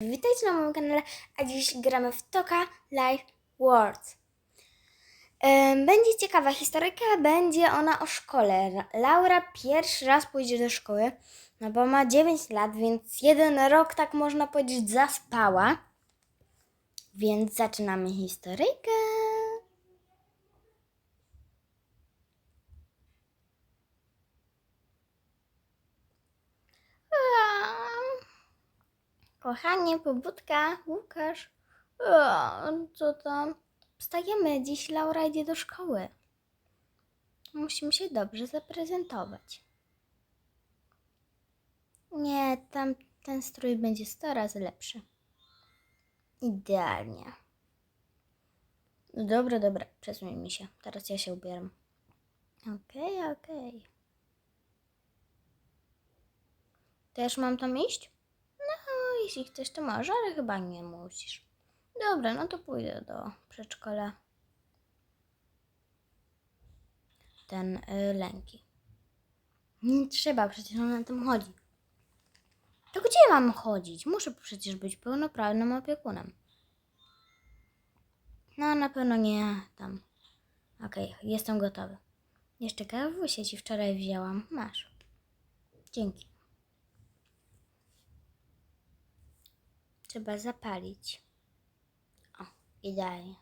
Witajcie na moim kanale, a dziś gramy w Toka Live World. Będzie ciekawa historyjka, będzie ona o szkole. Ra- Laura pierwszy raz pójdzie do szkoły, no bo ma 9 lat, więc jeden rok, tak można powiedzieć, zaspała. Więc zaczynamy historyjkę. Kochanie, pobudka, Łukasz. O, co tam? Wstajemy, dziś Laura idzie do szkoły. Musimy się dobrze zaprezentować. Nie, tam ten strój będzie 100 razy lepszy. Idealnie. No Dobra, dobra, przesuń mi się. Teraz ja się ubieram. Okej, okej. Też mam tam iść? Jeśli chcesz, to może, ale chyba nie musisz. Dobra, no to pójdę do przedszkola. Ten y, lęki. Nie trzeba, przecież on na tym chodzi. To gdzie mam chodzić? Muszę przecież być pełnoprawnym opiekunem. No, na pewno nie tam. Okej, jestem gotowy. Jeszcze kawusie ci wczoraj wzięłam. Masz. Dzięki. Trzeba zapalić. O, idealnie.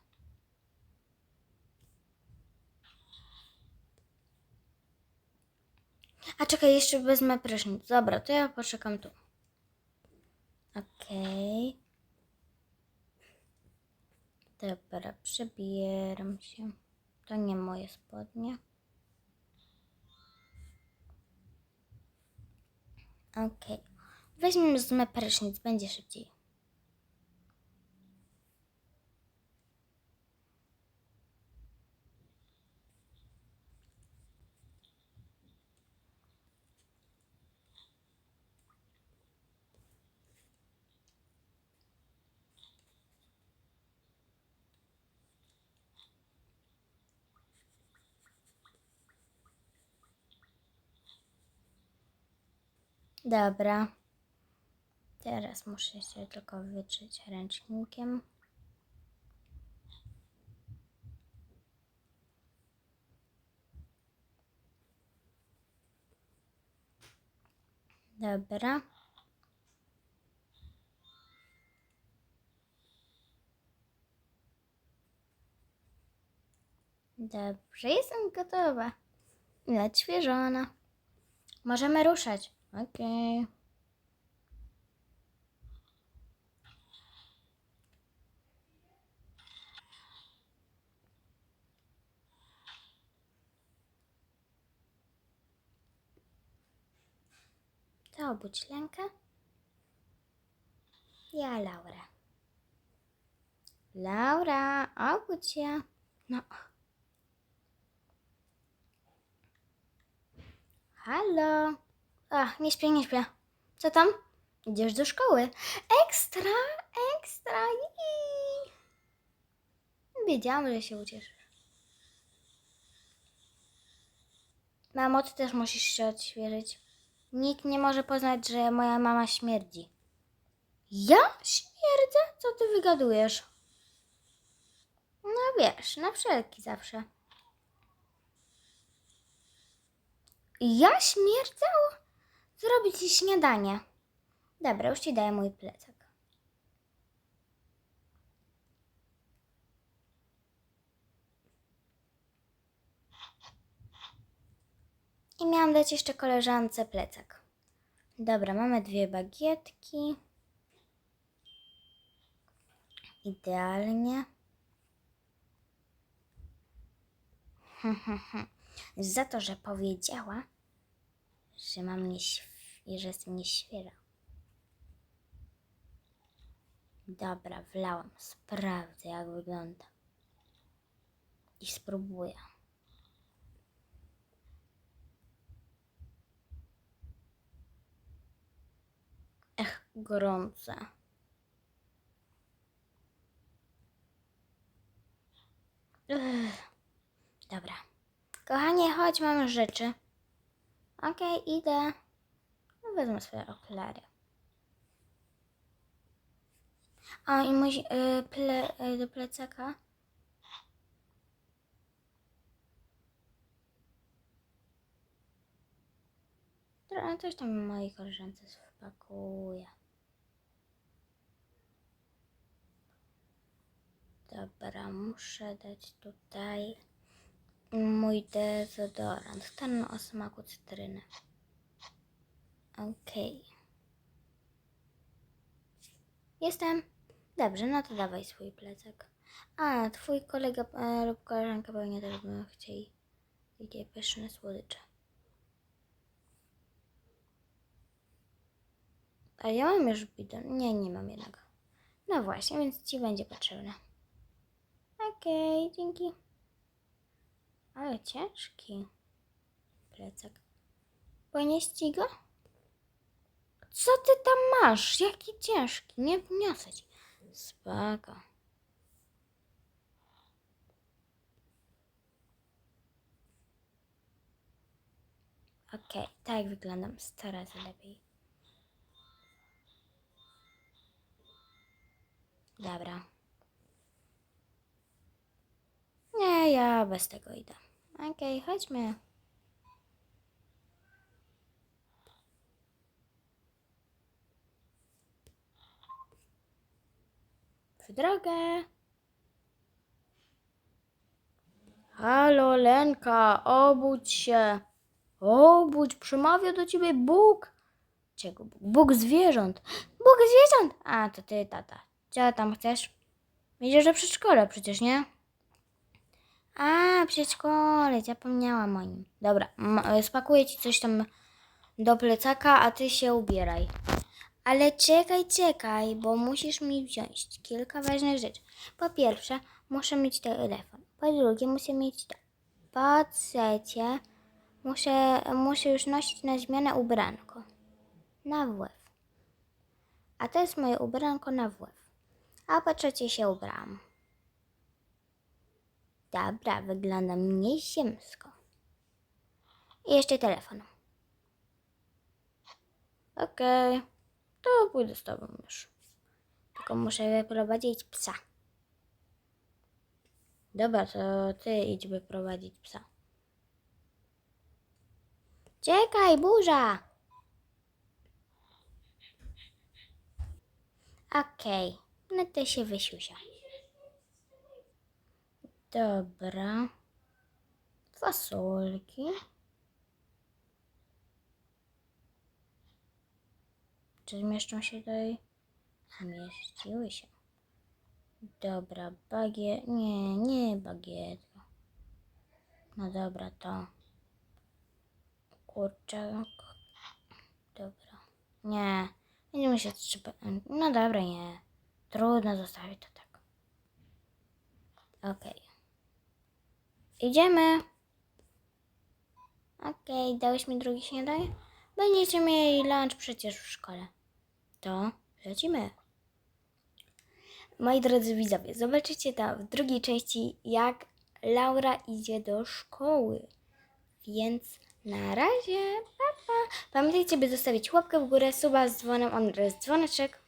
A czekaj, jeszcze wezmę prysznic. Dobra, to ja poczekam tu. Okej. Dobra, przebieram się. To nie moje spodnie. Okej. Weźmiemy prysznic, będzie szybciej. Dobra. Teraz muszę się tylko wyczyć ręcznikiem. Dobra. Dobrze, jestem gotowa. I odświeżona. Możemy ruszać. Okej. To obudź Lenkę. Ja Laura. Laura, obudź. No. Halo. Ach, nie śpię, nie śpię. Co tam? Idziesz do szkoły. Ekstra, ekstra. Jej. Wiedziałam, że się ucieszysz. Mamo, ty też musisz się odświeżyć. Nikt nie może poznać, że moja mama śmierdzi. Ja śmierdzę? Co ty wygadujesz? No wiesz, na wszelki zawsze. Ja śmierdzę? Zrobić ci śniadanie. Dobra, już ci daję mój plecak. I miałam dać jeszcze koleżance plecak. Dobra, mamy dwie bagietki. Idealnie. Za to, że powiedziała, że mam nie i że jestem nieświeża. Dobra, wlałam. Sprawdzę, jak wygląda. I spróbuję. Ech, gorące. Ech. Dobra. Kochanie, chodź, mamy rzeczy. Okej, idę. No, wezmę swoje okulary. A i mój y, ple, y, do plecaka. Trochę też tam mojej koleżance spakuję. Dobra, muszę dać tutaj mój dezodorant. Ten o smaku cytryny. Okej. Jestem. Dobrze, no to dawaj swój plecak. A, twój kolega e, lub koleżanka pewnie też by chcieli takie pyszne słodycze. A ja mam już bidon. Nie, nie mam jednego. No właśnie, więc ci będzie potrzebne. Okej, dzięki. Ale ciężki plecak. Ponieść ci go? Co ty tam masz? Jaki ciężki? Nie wniosę ci. Spoko. Okej, tak wyglądam 100 razy lepiej. Dobra. Nie, ja bez tego idę. Okej, chodźmy. W drogę. Halo, Lenka, obudź się. Obudź, przemawia do ciebie Bóg. Czego Bóg? Bóg zwierząt. Bóg zwierząt! A, to ty, tata. Co tam chcesz? Idziesz do przedszkola przecież, nie? A, przedszkole, zapomniałam o nim. Dobra, spakuję ci coś tam do plecaka, a ty się ubieraj. Ale czekaj, czekaj, bo musisz mi wziąć kilka ważnych rzeczy. Po pierwsze, muszę mieć telefon. Po drugie, muszę mieć to. Po trzecie, muszę, muszę już nosić na zmianę ubranko. Na WF. A to jest moje ubranko na WF. A po trzecie się ubrałam. Dobra, wyglądam nieziemsko. I jeszcze telefon. Okej, to pójdę z tobą już. Tylko muszę wyprowadzić psa. Dobra, to ty idź wyprowadzić psa. Czekaj, burza! Okej, no to się wysiusia. Dobra. Fasolki. Czy zmieszczą się tutaj? Zmieściły się. Dobra, bagiet. Nie, nie bagietka. No dobra, to. Kurczak. Dobra. Nie. Będziemy się trzeba. No dobra, nie. Trudno zostawić to tak. Okej. Idziemy. Okej, dałeś mi drugi śniadanie? Będziecie mieli lunch przecież w szkole. To lecimy. Moi drodzy widzowie, zobaczycie tam w drugiej części, jak Laura idzie do szkoły. Więc na razie, pa, pa. Pamiętajcie, by zostawić łapkę w górę, suba z dzwonem, on jest dzwoneczek.